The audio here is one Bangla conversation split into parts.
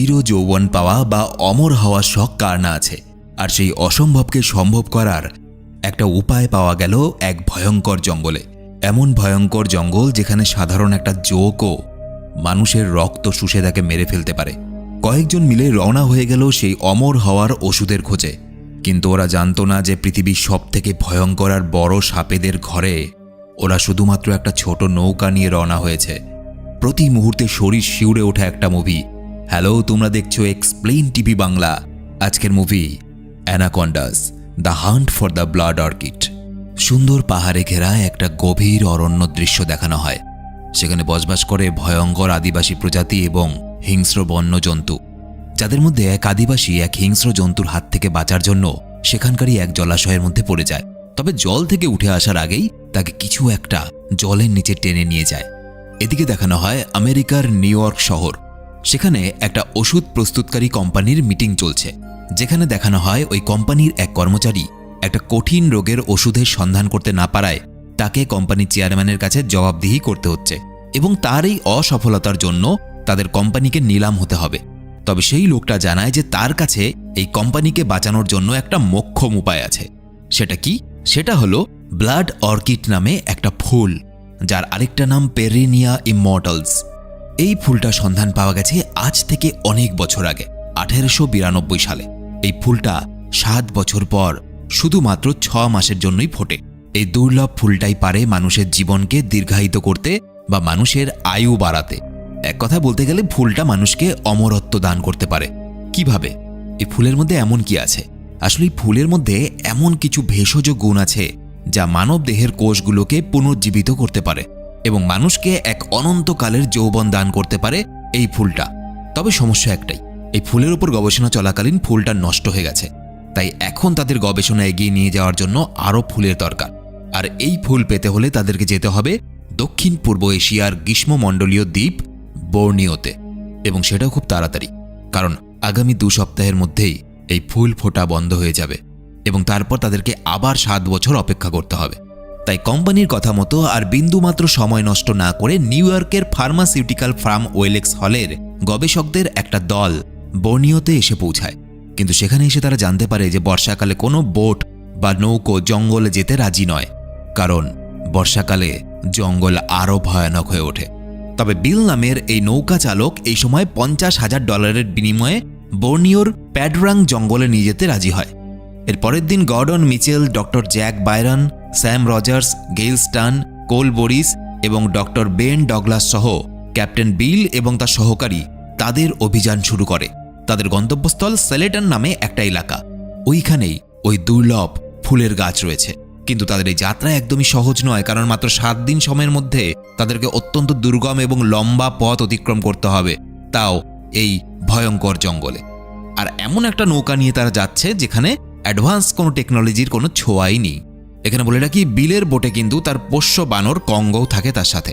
চির যৌবন পাওয়া বা অমর হওয়ার শখ কার না আছে? আর সেই অসম্ভবকে সম্ভব করার একটা উপায় পাওয়া গেল এক ভয়ঙ্কর জঙ্গলে। এমন ভয়ঙ্কর জঙ্গল যেখানে সাধারণ একটা জোকও মানুষের রক্ত শুষে তাকে মেরে ফেলতে পারে। কয়েকজন মিলে রওনা হয়ে গেল সেই অমর হওয়ার ওষুধের খোঁজে। কিন্তু ওরা জানতো না যে পৃথিবীর সব থেকে ভয়ঙ্কর আর বড় সাপেদের ঘরে ওরা শুধুমাত্র একটা ছোট নৌকা নিয়ে রওনা হয়েছে। প্রতি মুহূর্তে শরীর শিউরে ওঠা একটা মুভি হ্যালো তোমরা দেখছ এক্সপ্লেন টিভি বাংলা। আজকের movie Anacondas the hunt for the blood orchid সুন্দর পাহাড়ে ঘেরা একটা গভীর অরণ্য দৃশ্য দেখানো হয়। সেখানে বসবাস করে ভয়ঙ্কর আদিবাসী প্রজাতি এবং হিংস্র বন্য জন্তু যাদের মধ্যে এক আদিবাসী, এক হিংস্র জন্তুর হাত থেকে বাঁচার জন্য সেখানকারই এক জলাশয়ের মধ্যে পড়ে যায়। তবে জল থেকে উঠে আসার আগেই তাকে কিছু একটা জলের নিচে টেনে নিয়ে যায়। এদিকে দেখানো হয় আমেরিকার নিউ ইয়র্ক শহর। সেখানে একটা ওষুধ প্রস্তুতকারী কোম্পানির মিটিং চলছে, যেখানে দেখানো হয় ওই কোম্পানির এক কর্মচারী একটা কঠিন রোগের ওষুধের সন্ধান করতে না পারায় তাকে কোম্পানির চেয়ারম্যানের কাছে জবাবদিহি করতে হচ্ছে এবং তার এই অসফলতার জন্য তাদের কোম্পানিকে নিলাম হতে হবে। তবে সেই লোকটা জানায় যে তার কাছে এই কোম্পানিকে বাঁচানোর জন্য একটা মোক্ষম উপায় আছে। সেটা কি? সেটা হলো ব্লাড অর্কিড নামে একটা ফুল, যার আরেকটা নাম পেরিনিয়া ইমমর্টালস। এই ফুলটা সন্ধান পাওয়া গেছে আজ থেকে অনেক বছর আগে, আঠেরোশো বিরানব্বই সালে। এই ফুলটা সাত বছর পর শুধুমাত্র ছ মাসের জন্যই ফোটে। এই দুর্লভ ফুলটাই পারে মানুষের জীবনকে দীর্ঘায়িত করতে বা মানুষের আয়ু বাড়াতে। এক কথা বলতে গেলে ফুলটা মানুষকে অমরত্ব দান করতে পারে। কীভাবে? এই ফুলের মধ্যে এমন কি আছে? আসলে ফুলের মধ্যে এমন কিছু ভেষজ গুণ আছে যা মানব দেহের কোষগুলোকে পুনর্জীবিত করতে পারে। এবং মানুষকে এক অনন্তকালের যৌবন দান করতে পারে এই ফুলটা। তবে সমস্যা একটাই, এই ফুলের উপর গবেষণা চলাকালীন ফুলটা নষ্ট হয়ে গেছে। তাই এখন তাদের গবেষণা এগিয়ে নিয়ে যাওয়ার জন্য আরও ফুলের দরকার। আর এই ফুল পেতে হলে তাদেরকে যেতে হবে দক্ষিণ পূর্ব এশিয়ার গ্রীষ্মমণ্ডলীয় দ্বীপ বোর্নিওতে এবং সেটাও খুব তাড়াতাড়ি, কারণ আগামী দু সপ্তাহের মধ্যেই এই ফুল ফোটা বন্ধ হয়ে যাবে এবং তারপর তাদেরকে আবার সাত বছর অপেক্ষা করতে হবে। তাই কোম্পানির কথা মতো আর বিন্দুমাত্র সময় নষ্ট না করে নিউ ইয়র্কের ফার্মাসিউটিক্যাল ফার্ম ওয়েলেক্স হলের গবেষকদের একটা দল বর্নিওতে এসে পৌঁছায়। কিন্তু সেখানে এসে তারা জানতে পারে যে বর্ষাকালে কোনো বোট বা নৌকো জঙ্গলে যেতে রাজি নয়। কারণ বর্ষাকালে জঙ্গল আরও ভয়ানক হয়ে ওঠে। তবে বিল নামের এই নৌকা চালক এই সময় পঞ্চাশ হাজার ডলারের বিনিময়ে বর্নিওর প্যাডরাং জঙ্গলে নিয়ে যেতে রাজি হয়। এর পরের দিন Gordon Mitchell, doctor Jack Byron Sam Rogers, Gail Stern, Cole Burris এবং ডক্টর বেন ডগলাস সহ ক্যাপ্টেন বিল এবং তার সহকারী তাদের অভিযান শুরু করে। তাদের গন্তব্যস্থল সেলেটন নামে একটা এলাকা। ওইখানেই ওই দুর্লভ ফুলের গাছ রয়েছে। কিন্তু তাদের এই যাত্রা একদমই সহজ নয়, কারণ মাত্র সাত দিন সময়ের মধ্যে তাদেরকে অত্যন্ত দুর্গম এবং লম্বা পথ অতিক্রম করতে হবে, তাও এই ভয়ঙ্কর জঙ্গলে। আর এমন একটা নৌকা নিয়ে তারা যাচ্ছে যেখানে অ্যাডভান্স কোনো টেকনোলজির কোনো ছোঁয়াই নেই। এখানে বলে রাখি, বিলের বোটে কিন্তু তার পোষ্য বানর কঙ্গও থাকে তার সাথে।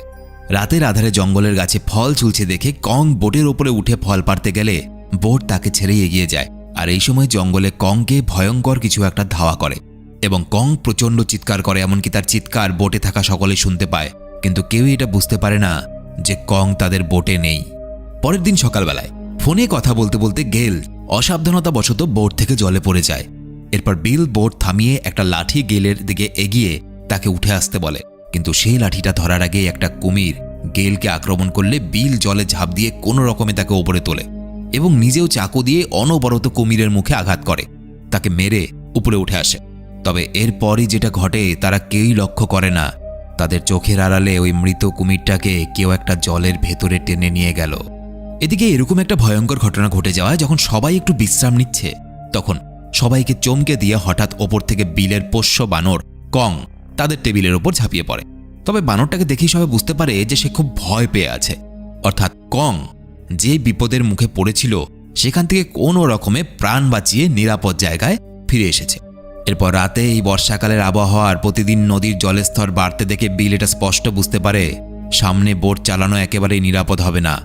রাতের আধারে জঙ্গলের গাছে ফল ঝুলছে দেখে কং বোটের ওপরে উঠে ফল পারতে গেলে বোট তাকে ছেড়ে এগিয়ে যায়। আর এই সময় জঙ্গলে কংকে ভয়ঙ্কর কিছু একটা ধাওয়া করে এবং কং প্রচণ্ড চিৎকার করে, এমনকি তার চিৎকার বোটে থাকা সকলে শুনতে পায়। কিন্তু কেউই এটা বুঝতে পারে না যে কং তাদের বোটে নেই। পরের দিন সকালবেলায় ফোনে কথা বলতে বলতে গেল অসাবধানতা অসাবধানতাবশত বোট থেকে জলে পড়ে যায়। এরপর বিল বোট থামিয়ে একটা লাঠি গেলের দিকে এগিয়ে তাকে উঠে আসতে বলে। কিন্তু সেই লাঠিটা ধরার আগে একটা কুমির গেলকে আক্রমণ করলে বিল জলে ঝাঁপ দিয়ে কোনো রকমে তাকে ওপরে তোলে এবং নিজেও চাকু দিয়ে অনবরত কুমিরের মুখে আঘাত করে। তাকে মেরে উপরে উঠে আসে। তবে এরপরই যেটা ঘটে তারা কেউই লক্ষ্য করে না। তাদের চোখের আড়ালে ওই মৃত কুমিরটাকে কেউ একটা জলের ভেতরে টেনে নিয়ে গেল। এদিকে এরকম একটা ভয়ঙ্কর ঘটনা ঘটে যাওয়ায় যখন সবাই একটু বিশ্রাম নিচ্ছে, তখন সবাইকে চমকে দিয়ে হঠাৎ ওপর থেকে বিলের পোষ্য বানর, কং, তাদের টেবিলের ওপর ঝাঁপিয়ে পড়ে। তবে বানরটাকে দেখেই সবাই বুঝতে পারে যে সে খুব ভয় পেয়ে আছে। অর্থাৎ কং, যে বিপদের মুখে পড়েছিল, সেখান থেকে কোনো রকমে প্রাণ বাঁচিয়ে নিরাপদ জায়গায় ফিরে এসেছে। এরপর রাতে এই বর্ষাকালের আবহাওয়ার প্রতিদিন নদীর জলস্তর বাড়তে দেখে বিল এটা স্পষ্ট বুঝতে পারে, সামনে বোট চালানো একেবারেই নিরাপদ হবে না।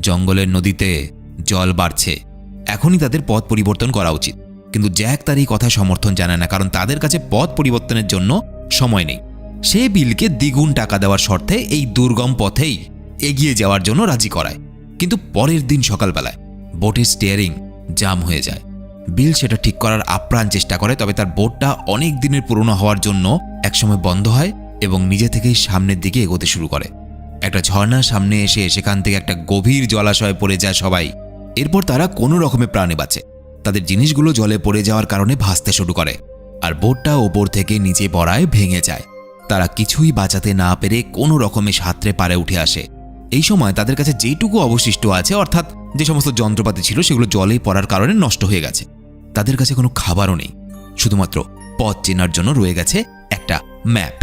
জঙ্গলের নদীতে জল বাড়ছে। এখনই তাদের পথ পরিবর্তন করা উচিত। কিন্তু জ্যাক তার এই কথা সমর্থন জানায় না, কারণ তাদের কাছে পথ পরিবর্তনের জন্য সময় নেই। সে বিলকে দ্বিগুণ টাকা দেওয়ার শর্তে এই দুর্গম পথেই এগিয়ে যাওয়ার জন্য রাজি করায়। কিন্তু পরের দিন সকালবেলায় বোটের স্টিয়ারিং জাম হয়ে যায়। বিল সেটা ঠিক করার আপ্রাণ চেষ্টা করে, তবে তার বোটটা অনেক দিনের পুরনো হওয়ার জন্য একসময় বন্ধ হয় এবং নিজে থেকেই সামনের দিকে এগোতে শুরু করে। একটা ঝর্ণার সামনে এসে সেখান থেকে একটা গভীর জলাশয়ে পড়ে যায় সবাই। এরপর তারা কোনো রকমে প্রাণে বাঁচে। তাদের জিনিসগুলো জলে পড়ে যাওয়ার কারণে ভাসতে শুরু করে, আর বোটটা ওপর থেকে নিচে পড়ায় ভেঙে যায়। তারা কিছুই বাঁচাতে না পেরে কোনো রকমে সাঁতরে পারে উঠে আসে। এই সময় তাদের কাছে যেটুকু অবশিষ্ট আছে, অর্থাৎ যে সমস্ত যন্ত্রপাতি ছিল, সেগুলো জলে পড়ার কারণে নষ্ট হয়ে গেছে। তাদের কাছে কোনো খাবারও নেই, শুধুমাত্র পথ চেনার জন্য রয়ে গেছে একটা ম্যাপ।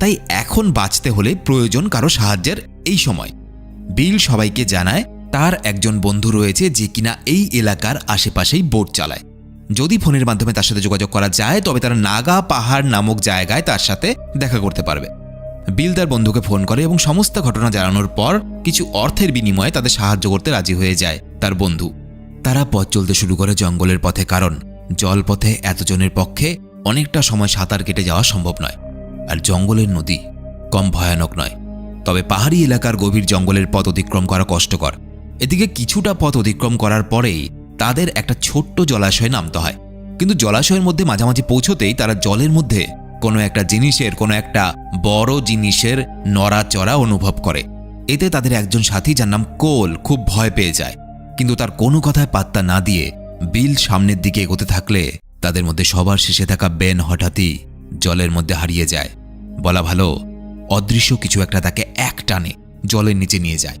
তাই এখন বাঁচতে হলে প্রয়োজন কারও সাহায্যের এই সময়। বিল সবাইকে জানায় তার একজন বন্ধু রয়েছে যে কিনা এই এলাকার আশেপাশেই বোট চালায়। যদি ফোনের মাধ্যমে তার সাথে যোগাযোগ করা যায়, তবে তারা নাগা পাহাড় নামক জায়গায় তার সাথে দেখা করতে পারবে। বিল তার বন্ধুকে ফোন করে এবং সমস্ত ঘটনা জানানোর পর কিছু অর্থের বিনিময়ে তাদের সাহায্য করতে রাজি হয়ে যায় তার বন্ধু। তারা পথ চলতে শুরু করে জঙ্গলের পথে কারণ জলপথে এতজনের পক্ষে অনেকটা সময় সাঁতার কেটে যাওয়া সম্ভব নয়। আর জঙ্গলের নদী কম ভয়ানক নয়। তবে পাহাড়ি এলাকার গভীর জঙ্গলের পথ অতিক্রম করা কষ্টকর। এদিকে কিছুটা পথ অতিক্রম করার পরেই তাদের একটা ছোট্ট জলাশয়ে নামতে হয়। কিন্তু জলাশয়ের মধ্যে মাঝামাঝি পৌঁছতেই তারা জলের মধ্যে কোনো একটা জিনিসের, কোনো একটা বড় জিনিসের নড়াচড়া অনুভব করে। এতে তাদের একজন সাথী যার নাম কোল খুব ভয় পেয়ে যায়। কিন্তু তার কোনো কথায় পাত্তা না দিয়ে বিল সামনের দিকে এগোতে থাকলে তাদের মধ্যে সবার শেষে থাকা বেন হঠাৎই জলের মধ্যে হারিয়ে যায়। বলা ভালো, অদৃশ্য কিছু একটা তাকে এক টানে জলের নিচে নিয়ে যায়।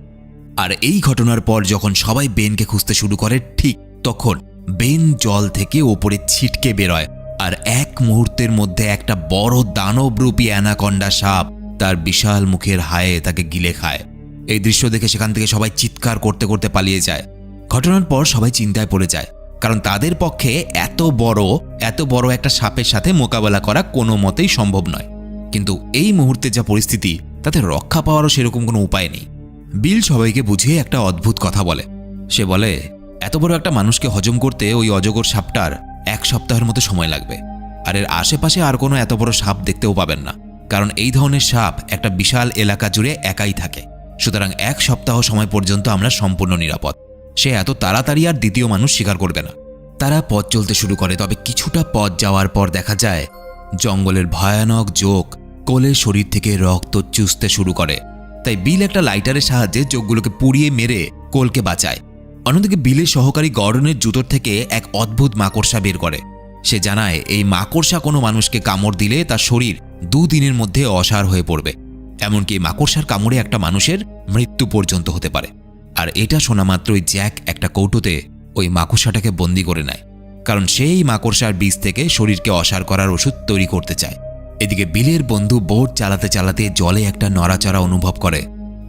আর এই ঘটনার পর যখন সবাই বেনকে খুঁজতে শুরু করে, ঠিক তখন বেন জল থেকে ওপরে ছিটকে বেরোয় আর এক মুহূর্তের মধ্যে একটা বড় দানবরূপী অ্যানাকন্ডা সাপ তার বিশাল মুখের হায়ে তাকে গিলে খায়। এই দৃশ্য দেখে সেখান থেকে সবাই চিৎকার করতে করতে পালিয়ে যায়। ঘটনার পর সবাই চিন্তায় পড়ে যায়, কারণ তাদের পক্ষে এত বড় এত বড় একটা সাপের সাথে মোকাবেলা করা কোনো মতেই সম্ভব নয়। কিন্তু এই মুহূর্তে যা পরিস্থিতি, তাতে রক্ষা পাওয়ারও সেরকম কোনো উপায় নেই। বিল সবাইকে বুঝিয়ে একটা অদ্ভুত কথা বলে। সে বলে, এত বড় একটা মানুষকে হজম করতে ওই অজগর সাপটার এক সপ্তাহের মতো সময় লাগবে। আর এর আশেপাশে আর কোনো এত বড় সাপ দেখতেও পাবেন না। কারণ এই ধরনের সাপ একটা বিশাল এলাকা জুড়ে একাই থাকে। সুতরাং এক সপ্তাহ সময় পর্যন্ত আমরা সম্পূর্ণ নিরাপদ। সে এত তাড়াতাড়ি আর দ্বিতীয় মানুষ স্বীকার করবে না। তারা পথ চলতে শুরু করে, তবে কিছুটা পথ যাওয়ার পর দেখা যায়, জঙ্গলের ভয়ানক যোগ কোলের শরীর থেকে রক্ত চুষতে শুরু করে। তাই বিল একটা লাইটারের সাহায্যে চোখগুলোকে পুড়িয়ে মেরে কোলকে বাঁচায়। অন্যদিকে বিলের সহকারী গর্ডনের জুতোর থেকে এক অদ্ভুত মাকড়সা বের করে। সে জানায়, এই মাকড়সা কোনো মানুষকে কামড় দিলে তার শরীর দুদিনের মধ্যে অসার হয়ে পড়বে। এমনকি মাকড়সার কামড়ে একটা মানুষের মৃত্যু পর্যন্ত হতে পারে। আর এটা শোনা মাত্রই জ্যাক একটা কৌটোতে ওই মাকড়সাটাকে বন্দি করে নেয়। কারণ সেই মাকড়সার বীজ থেকে শরীরকে অসার করার ওষুধ তৈরি করতে চায়। এদিকে বিলের বন্ধু বোট চালাতে চালাতে জলে একটা নড়াচড়া অনুভব করে।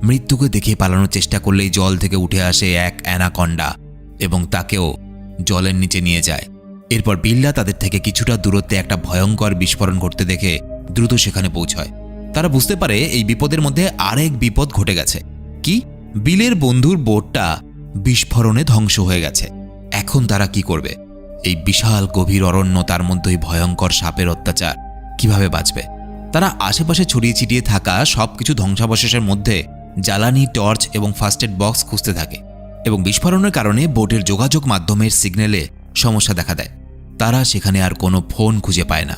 মৃত্যুকে দেখে পালানোর চেষ্টা করলেই জল থেকে উঠে আসে এক অ্যানাকন্ডা এবং তাকেও জলের নিচে নিয়ে যায়। এরপর বিল্লা তাদের থেকে কিছুটা দূরত্বে একটা ভয়ঙ্কর বিস্ফোরণ ঘটতে দেখে দ্রুত সেখানে পৌঁছয়। তারা বুঝতে পারে এই বিপদের মধ্যে আরেক বিপদ ঘটে গেছে। কি? বিলের বন্ধুর বোটটা বিস্ফোরণে ধ্বংস হয়ে গেছে। এখন তারা কি করবে? এই বিশাল গভীর অরণ্য তার মধ্যেই ভয়ঙ্কর সাপের অত্যাচার। কীভাবে বাঁচবে? তারা আশেপাশে ছড়িয়ে ছিটিয়ে থাকা সবকিছু ধ্বংসাবশেষের মধ্যে জ্বালানি, টর্চ এবং ফার্স্ট এড বক্স খুঁজতে থাকে এবং বিস্ফোরণের কারণে বোটের যোগাযোগ মাধ্যমের সিগন্যালে সমস্যা দেখা দেয়। তারা সেখানে আর কোনো ফোন খুঁজে পায় না।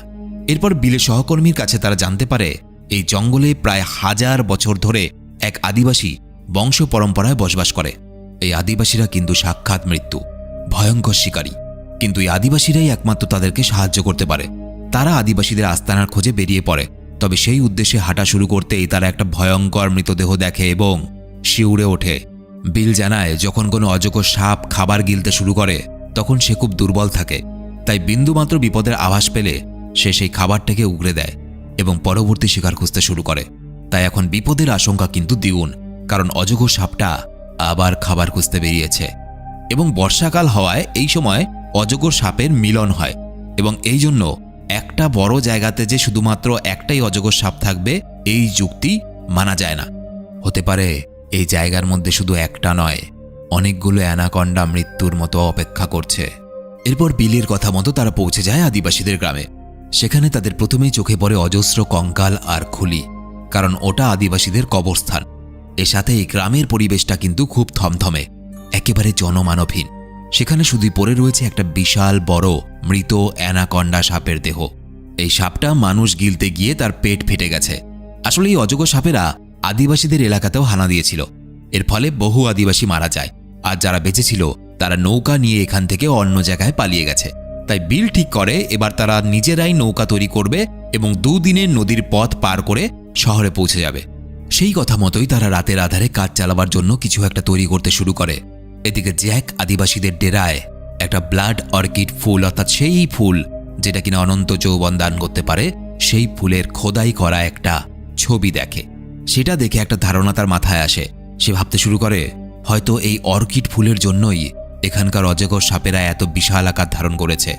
এরপর বিলের সহকর্মীর কাছে তারা জানতে পারে, এই জঙ্গলে প্রায় হাজার বছর ধরে এক আদিবাসী বংশ পরম্পরায় বসবাস করে। এই আদিবাসীরা কিন্তু সাক্ষাৎ মৃত্যু, ভয়ঙ্কর শিকারী। কিন্তু এই আদিবাসীরাই একমাত্র তাদেরকে সাহায্য করতে পারে। তারা আদিবাসীদের আস্তানার খোঁজে বেরিয়ে পড়ে। তবে সেই উদ্দেশ্যে হাঁটা শুরু করতেই তারা একটা ভয়ঙ্কর মৃতদেহ দেখে এবং শিউরে ওঠে। বিল জানায়, যখন কোনো অজগর সাপ খাবার গিলতে শুরু করে, তখন সে খুব দুর্বল থাকে। তাই বিন্দুমাত্র বিপদের আভাস পেলে সে সেই খাবারটাকে উগড়ে দেয় এবং পরবর্তী শিকার খুঁজতে শুরু করে। তাই এখন বিপদের আশঙ্কা কিন্তু দ্বিগুণ, কারণ অজগর সাপটা আবার খাবার খুঁজতে বেরিয়েছে। এবং বর্ষাকাল হওয়ায় এই সময় অজগর সাপের মিলন হয় এবং এই জন্য একটা বড় জায়গাতে যে শুধুমাত্র একটাই অজগর সাপ থাকবে, এই যুক্তি মানা যায় না। হতে পারে এই জায়গার মধ্যে শুধু একটা নয়, অনেকগুলো অ্যানাকন্ডা মৃত্যুর মতো অপেক্ষা করছে। এরপর বিলির কথা মতো তারা পৌঁছে যায় আদিবাসীদের গ্রামে। সেখানে তাদের প্রথমেই চোখে পড়ে অজস্র কঙ্কাল আর খুলি, কারণ ওটা আদিবাসীদের কবরস্থান। এর সাথে এই গ্রামের পরিবেশটা কিন্তু খুব থমথমে, একেবারে জনমানবহীন। সেখানে শুধু পড়ে রয়েছে একটা বিশাল বড় মৃত অ্যানাকন্ডা সাপের দেহ। এই সাপটা মানুষ গিলতে গিয়ে তার পেট ফেটে গেছে। আসলে এই অজগর সাপেরা আদিবাসীদের এলাকাতেও হানা দিয়েছিল। এর ফলে বহু আদিবাসী মারা যায়। আর যারা বেঁচেছিল, তারা নৌকা নিয়ে এখান থেকে অন্য জায়গায় পালিয়ে গেছে। তাই বিল ঠিক করে, এবার তারা নিজেরাই নৌকা তৈরি করবে এবং দুদিনের নদীর পথ পার করে শহরে পৌঁছে যাবে। সেই কথা মতোই তারা রাতের আধারে কাজ চালাবার জন্য কিছু একটা তৈরি করতে শুরু করে। এদিকে জ্যাক আদিবাসীদের ডেরায় একটা ব্লাড অর্কিড ফুল, অর্থাৎ সেই ফুল যেটা কিনা অনন্ত যৌবন দান করতে পারে, সেই ফুলের খোদাই করা একটা ছবি দেখে। সেটা দেখে একটা ধারণা তার মাথায় আসে। সে ভাবতে শুরু করে, হয়তো এই অর্কিড ফুলের জন্যই এখানকার অজগর সাপেরা এত বিশাল আকার ধারণ করেছে।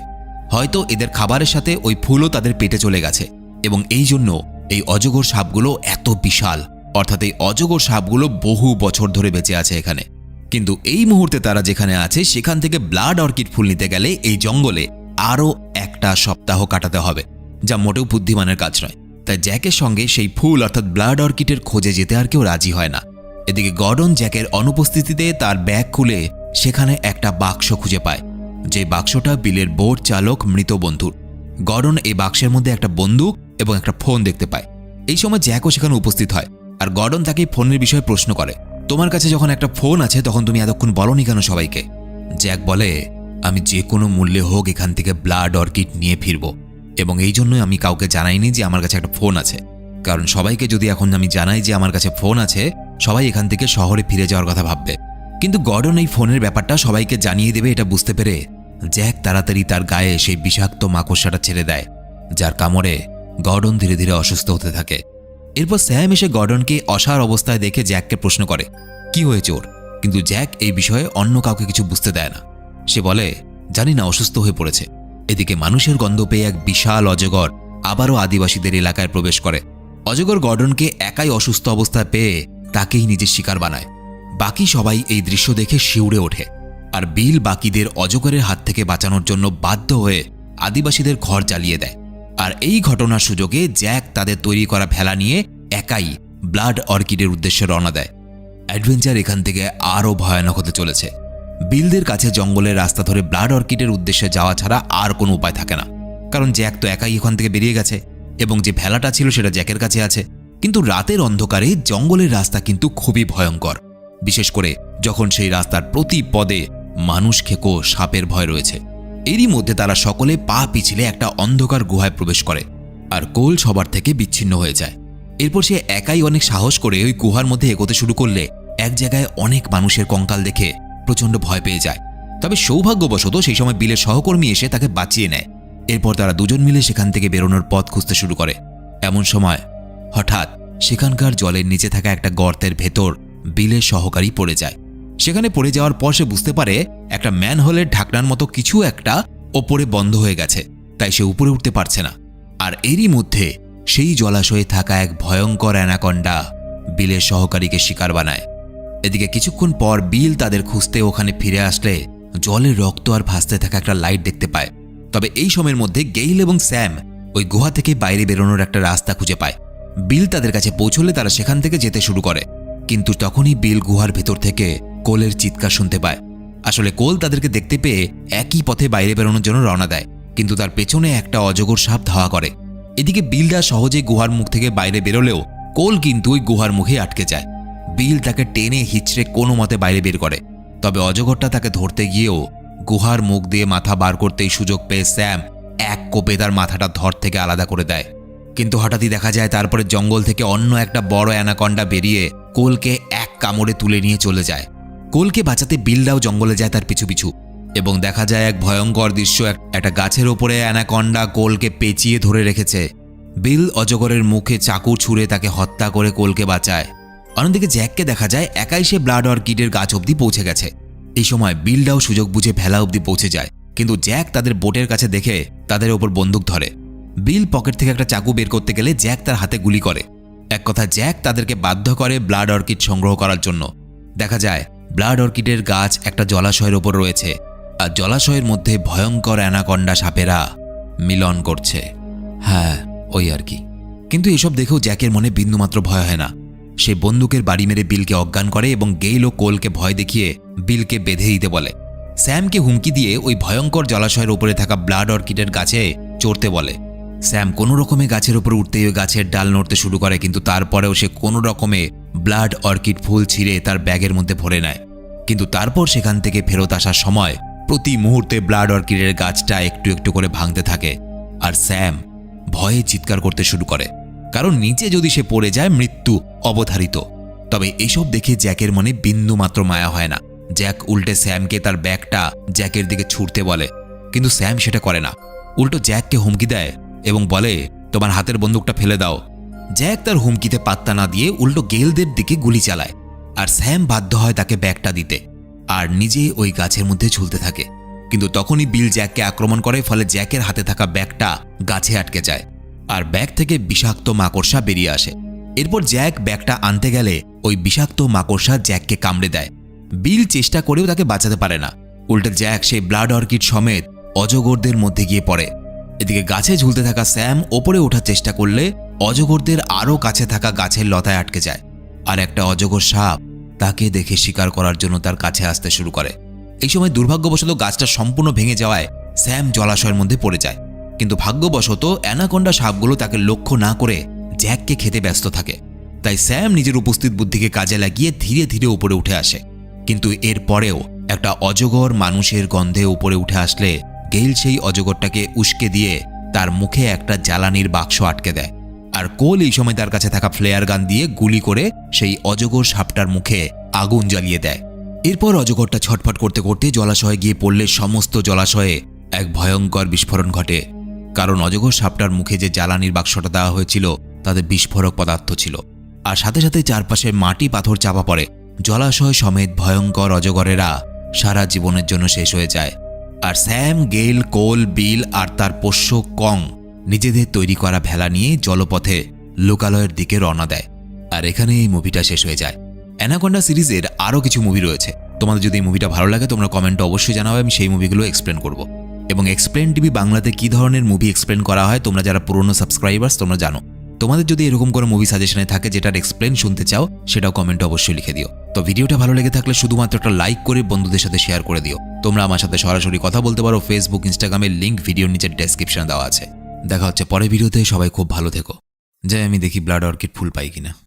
হয়তো এদের খাবারের সাথে ওই ফুলও তাদের পেটে চলে গেছে। এবং এই জন্য এই অজগর সাপগুলো এত বিশাল, অর্থাৎ এই অজগর সাপগুলো বহু বছর ধরে বেঁচে আছে এখানে। কিন্তু এই মুহূর্তে তারা যেখানে আছে, সেখান থেকে ব্লাড অর্কিড ফুল নিতে গেলে এই জঙ্গলে আরও একটা সপ্তাহ কাটাতে হবে, যা মোটেও বুদ্ধিমানের কাজ নয়। তাই জ্যাকের সঙ্গে সেই ফুল অর্থাৎ ব্লাড অর্কিডের খোঁজে যেতে আর কেউ রাজি হয় না। এদিকে গর্ডন জ্যাকের অনুপস্থিতিতে তার ব্যাগ খুলে সেখানে একটা বাক্স খুঁজে পায়, যে বাক্সটা বিলের বোট চালক মৃত বন্ধুর। গর্ডন এই বাক্সের মধ্যে একটা বন্দুক এবং একটা ফোন দেখতে পায়। এই সময় জ্যাকও সেখানে উপস্থিত হয়, আর গর্ডন তাকে ফোনের বিষয়ে প্রশ্ন করে। তোমার কাছে যখন একটা ফোন আছে, তখন তুমি এতক্ষণ বলনি কেন সবাইকে? জ্যাক বলে, আমি যে কোনো মূল্যে হোক এখান থেকে ব্লাড অর্কিড নিয়ে ফিরব। এবং এই জন্যই আমি কাউকে জানাইনি যে আমার কাছে একটা ফোন আছে। কারণ সবাইকে যদি এখন আমি জানাই যে আমার কাছে ফোন আছে, সবাই এখান থেকে শহরে ফিরে যাওয়ার কথা ভাববে। কিন্তু গর্ডন এই ফোনের ব্যাপারটা সবাইকে জানিয়ে দেবে, এটা বুঝতে পেরে জ্যাক তাড়াতাড়ি তার গায়ে সেই বিষাক্ত মাকড়সাটা ছেড়ে দেয়, যার কামড়ে গর্ডন ধীরে ধীরে অসুস্থ হতে থাকে। এরপর স্যাম এসে গর্ডনকে অসার অবস্থায় দেখে জ্যাককে প্রশ্ন করে, কি হয়েছে ওর? কিন্তু জ্যাক এই বিষয়ে অন্য কাউকে কিছু বুঝতে দেয় না। সে বলে, জানি না, অসুস্থ হয়ে পড়েছে। এদিকে মানুষের গন্ধ পেয়ে এক বিশাল অজগর আবারও আদিবাসীদের এলাকায় প্রবেশ করে। অজগর গর্ডনকে একাই অসুস্থ অবস্থায় পেয়ে তাকেই নিজের শিকার বানায়। বাকি সবাই এই দৃশ্য দেখে শিউরে ওঠে আর বিল বাকিদের অজগরের হাত থেকে বাঁচানোর জন্য বাধ্য হয়ে আদিবাসীদের ঘর জ্বালিয়ে দেয়। আর এই ঘটনার সুযোগে জ্যাক তাদের তৈরি করা ভেলা নিয়ে একাই ব্লাড অর্কিডের উদ্দেশ্যে রওনা দেয়। অ্যাডভেঞ্চার এখান থেকে আরও ভয়ানক হতে চলেছে। বিলদের কাছে জঙ্গলের রাস্তা ধরে ব্লাড অর্কিডের উদ্দেশ্যে যাওয়া ছাড়া আর কোনো উপায় থাকে না। কারণ জ্যাক তো একাই এখান থেকে বেরিয়ে গেছে এবং যে ভেলাটা ছিল সেটা জ্যাকের কাছে আছে। কিন্তু রাতের অন্ধকারে জঙ্গলের রাস্তা কিন্তু খুবই ভয়ঙ্কর। বিশেষ করে যখন সেই রাস্তার প্রতি পদে মানুষ খেকো সাপের ভয় রয়েছে। এরই মধ্যে তারা সকলে পা পিছলে একটা অন্ধকার গুহায় প্রবেশ করে আর কোল সবার থেকে বিচ্ছিন্ন হয়ে যায়। এরপর সে একাই অনেক সাহস করে ওই গুহার মধ্যে এগোতে শুরু করলে এক জায়গায় অনেক মানুষের কঙ্কাল দেখে প্রচণ্ড ভয় পেয়ে যায়। তবে সৌভাগ্যবশত সেই সময় বিলের সহকর্মী এসে তাকে বাঁচিয়ে নেয়। এরপর তারা দুজন মিলে সেখান থেকে বেরোনোর পথ খুঁজতে শুরু করে। এমন সময় হঠাৎ সেখানকার জলের নিচে থাকা একটা গর্তের ভেতর বিলের সহকারী পড়ে যায়। সেখানে পড়ে যাওয়ার পর সে বুঝতে পারে একটা ম্যানহোলের ঢাকনার মতো কিছু একটা ওপরে বন্ধ হয়ে গেছে, তাই সে উপরে উঠতে পারছে না। আর এরই মধ্যে সেই জলাশয়ে থাকা এক ভয়ঙ্কর অ্যানাকন্ডা বিলের সহকারীকে শিকার বানায়। এদিকে কিছুক্ষণ পর বিল তাদের খুঁজতে ওখানে ফিরে আসলে জলের রক্ত আর ভাসতে থাকা একটা লাইট দেখতে পায়। তবে এই সময়ের মধ্যে গেইল এবং স্যাম ওই গুহা থেকে বাইরে বেরোনোর একটা রাস্তা খুঁজে পায়। বিল তাদের কাছে পৌঁছলে তারা সেখান থেকে যেতে শুরু করে, কিন্তু তখনই বিল গুহার ভেতর থেকে কোলের চিৎকার শুনতে পায়। আসলে কোল তাদেরকে দেখতে পেয়ে একই পথে বাইরে বেরোনোর জন্য রওনা দেয়, কিন্তু তার পেছনে একটা অজগর সাপ ধাওয়া করে। এদিকে বিলরা সহজে গুহার মুখ থেকে বাইরে বেরোলেও কোল কিন্তু ওই গুহার মুখে আটকে যায়। বিল তাকে টেনে হিচড়ে কোনো মতে বাইরে বের করে। তবে অজগরটা তাকে ধরতে গিয়েও গুহার মুখ দিয়ে মাথা বার করতেই সুযোগ পেয়ে স্যাম এক কোপে তার মাথাটা ধর থেকে আলাদা করে দেয়। কিন্তু হঠাৎই দেখা যায় তারপরে জঙ্গল থেকে অন্য একটা বড় অ্যানাকন্ডা বেরিয়ে কোলকে এক কামড়ে তুলে নিয়ে চলে যায়। কোলকে বাঁচাতে বিলরাও জঙ্গলে যায় তার পিছু পিছু। এবং দেখা যায় এক ভয়ঙ্কর দৃশ্য একটা গাছের ওপরে অ্যানাকন্ডা কোলকে পেঁচিয়ে ধরে রেখেছে। বিল অজগরের মুখে চাকু ছুঁড়ে তাকে হত্যা করে কোলকে বাঁচায়। অন্যদিকে জ্যাককে দেখা যায় একাই সে ব্লাড অর্কিডের গাছ অবধি পৌঁছে গেছে। এই সময় বিলডাও সুযোগ বুঝে ভেলা অবধি পৌঁছে যায়, কিন্তু জ্যাক তাদের বোটের কাছে দেখে তাদের ওপর বন্দুক ধরে। বিল পকেট থেকে একটা চাকু বের করতে গেলে জ্যাক তার হাতে গুলি করে। এক কথা জ্যাক তাদেরকে বাধ্য করে ব্লাড অর্কিড সংগ্রহ করার জন্য। দেখা যায় ব্লাড অর্কিডের গাছ একটা জলাশয়ের ওপর রয়েছে, আর জলাশয়ের মধ্যে ভয়ঙ্কর অ্যানাকন্ডা সাপেরা মিলন করছে। হ্যাঁ ওই আর কি। কিন্তু এসব দেখেও জ্যাকের মনে বিন্দুমাত্র ভয় হয় না। সে বন্দুকের বাড়ি মেরে বিলকে অজ্ঞান করে এবং গেইল ও কোলকে ভয় দেখিয়ে বিলকে বেঁধে দিতে বলে। স্যামকে হুমকি দিয়ে ওই ভয়ঙ্কর জলাশয়ের উপরে থাকা ব্লাড অর্কিডের গাছে চড়তে বলে। স্যাম কোনো রকমে গাছের উপর উঠতেই ওই গাছের ডাল নড়তে শুরু করে, কিন্তু তারপরেও সে কোনো রকমে ব্লাড অর্কিড ফুল ছিঁড়ে তার ব্যাগের মধ্যে ভরে নেয়। কিন্তু তারপর সেখান থেকে ফেরত আসার সময় প্রতি মুহূর্তে ব্লাড অর্কিডের গাছটা একটু একটু করে ভাঙতে থাকে আর স্যাম ভয়ে চিৎকার করতে শুরু করে, কারণ নিচে যদি সে পড়ে যায় মৃত্যু অবধারিত। তবে এসব দেখে জ্যাকের মনে বিন্দু মাত্র মায়া হয় না। জ্যাক উল্টে স্যামকে তার ব্যাগটা জ্যাকের দিকে ছুটতে বলে, কিন্তু স্যাম সেটা করে না। উল্টো জ্যাককে হুমকি দেয় এবং বলে, তোমার হাতের বন্দুকটা ফেলে দাও। জ্যাক তার হুমকিতে পাত্তা না দিয়ে উল্টো গেলদের দিকে গুলি চালায় আর স্যাম বাধ্য হয় তাকে ব্যাগটা দিতে আর নিজে ওই গাছের মধ্যে ঝুলতে থাকে। কিন্তু তখনই বিল জ্যাককে আক্রমণ করে, ফলে জ্যাকের হাতে থাকা ব্যাগটা গাছে আটকে যায় আর ব্যাগ থেকে বিষাক্ত মাকড়সা বেরিয়ে আসে। এরপর জ্যাক ব্যাগটা আনতে গেলে ওই বিষাক্ত মাকড়সা জ্যাককে কামড়ে দেয়। বিল চেষ্টা করেও তাকে বাঁচাতে পারে না। উল্টে জ্যাক সেই ব্লাড অর্কিড সমেত অজগরদের মধ্যে গিয়ে পড়ে। এদিকে গাছে ঝুলতে থাকা স্যাম ওপরে ওঠার চেষ্টা করলে অজগরদের আরও কাছে থাকা গাছের লতায় আটকে যায়। আর একটা অজগর সাপ তাকে দেখে শিকার করার জন্য তার কাছে আসতে শুরু করে। এই সময় দুর্ভাগ্যবশত গাছটা সম্পূর্ণ ভেঙে যাওয়ায় স্যাম জলাশয়ের মধ্যে পড়ে যায়। কিন্তু ভাগ্যবশত অ্যানাকোন্ডা সাপগুলো তাকে লক্ষ্য না করে জ্যাককে খেতে ব্যস্ত থাকে। তাই স্যাম নিজের উপস্থিত বুদ্ধিকে কাজে লাগিয়ে ধীরে ধীরে উপরে উঠে আসে। কিন্তু এর পরেও একটা অজগর মানুষের গন্ধে উপরে উঠে আসলে গেইল সেই অজগরটাকে উস্কে দিয়ে তার মুখে একটা জ্বালানির বাক্স আটকে দেয়। আর কোল এই সময় তার কাছে থাকা ফ্লেয়ার গান দিয়ে গুলি করে সেই অজগর সাপটার মুখে আগুন জ্বালিয়ে দেয়। এরপর অজগরটা ছটফট করতে করতে জলাশয়ে গিয়ে পড়লে সমস্ত জলাশয়ে এক ভয়ঙ্কর বিস্ফোরণ ঘটে। কারণ অজগর সাপটার মুখে যে জ্বালানির বাক্সটা দেওয়া হয়েছিল, তাতে বিস্ফোরক পদার্থ ছিল। আর সাথে সাথে চারপাশে মাটি পাথর চাপা পড়ে। জলাশয় সমেত ভয়ঙ্কর অজগরেরা সারা জীবনের জন্য শেষ হয়ে যায়। আর স্যাম গেল কোল, বিল আর তার পোষ্য কং নিজেদের তৈরি করা ভেলা নিয়ে জলপথে লোকালয়ের দিকে রওনা দেয়। আর এখানে এই মুভিটা শেষ হয়ে যায়। অ্যানাকোন্ডা সিরিজের আরও কিছু মুভি রয়েছে। তোমাদের যদি এই মুভিটা ভালো লাগে, তোমরা কমেন্টে অবশ্যই জানাবে, আমি সেই মুভিগুলো এক্সপ্লেন করব। এবং এক্সপ্লেন টিভি বাংলাতে কী ধরনের মুভি এক্সপ্লেন করা হয়, তোমরা যারা পুরনো সাবস্ক্রাইবার্স তোমরা জানো। তোমাদের যদি এরকম কোনো মুভি সাজেশনে থাকে যেটার এক্সপ্লেন শুনতে চাও, সেটাও কমেন্টে অবশ্যই লিখে দিও। তো ভিডিওটা ভালো লেগে থাকলে শুধুমাত্র একটা লাইক করে বন্ধুদের সাথে শেয়ার করে দিও। তোমরা আমার সাথে সরাসরি কথা বলতে পারো ফেসবুক ইনস্টাগ্রামের লিঙ্ক ভিডিওর নিচে ডেসক্রিপশনে দেওয়া আছে। দেখা হচ্ছে পরের ভিডিওতে সবাই খুব ভালো থেকো। যাই, আমি দেখি ব্লাড অর্কিড ফুল পাই কিনা।